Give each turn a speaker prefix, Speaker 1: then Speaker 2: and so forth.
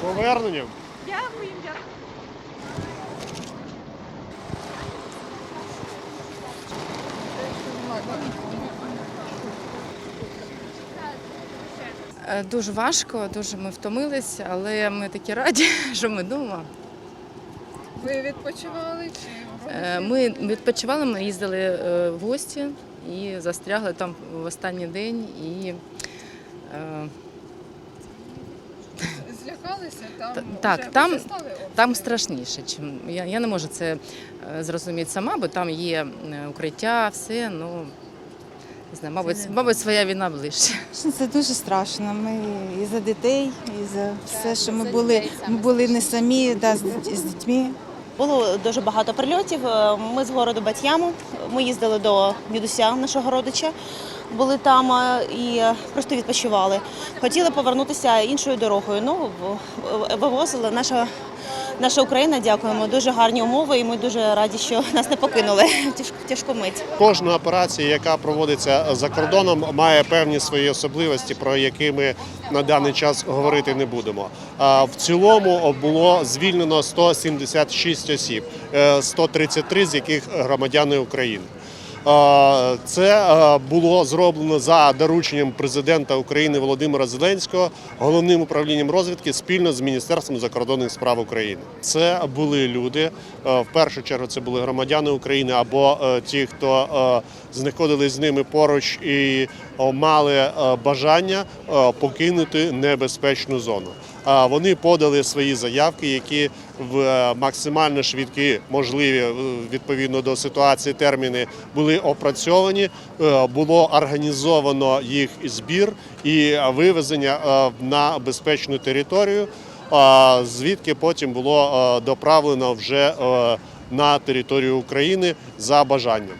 Speaker 1: Поверненням.
Speaker 2: Дякую, дякую.
Speaker 3: Е, Дуже важко, дуже ми втомилися, але ми такі раді, що ми вдома.
Speaker 2: Ви відпочивали чи
Speaker 3: Е, Ми відпочивали, ми їздили е, в гості і застрягли там в останній день. І е,
Speaker 2: злякалися? Там
Speaker 3: Та- так,
Speaker 2: вже
Speaker 3: там- там страшніше. Чим я, я не можу це е, зрозуміти сама, бо там є е, укриття, все. Ну не знаю, мабуть, мабуть, своя війна ближче.
Speaker 4: Це дуже страшно. Ми і за дітей, і за все, що ми були. Ми були не самі, да, з з дітьми.
Speaker 5: Було дуже багато прильотів. Е, Ми з городу Батьяму, Ми їздили до дідуся нашого родича, були там е, і просто відпочивали. Хотіли повернутися іншою дорогою. Ну вивозили наша. Наша Україна, дякуємо. Дуже гарні умови, і ми дуже раді, що нас не покинули в тяжку, мить.
Speaker 1: Кожна операція, яка проводиться за кордоном, має певні свої особливості, про які ми на даний час говорити не будемо. А в цілому було звільнено 176 осіб, е, 133 з яких громадяни України. Це е, було зроблено за дорученням президента України Володимира Зеленського, головним управлінням розвідки спільно з Міністерством закордонних справ України. Це були люди. е, В першу чергу це були громадяни України або е, ті, хто знаходились з ними поруч і мали бажання покинути небезпечну зону. Вони подали свої заявки, які в е, максимально швидкі, можливі е, відповідно до ситуації терміни були опрацьовані. Е, Було організовано їх збір і вивезення на безпечну територію, звідки потім було доправлено вже на територію України за бажанням.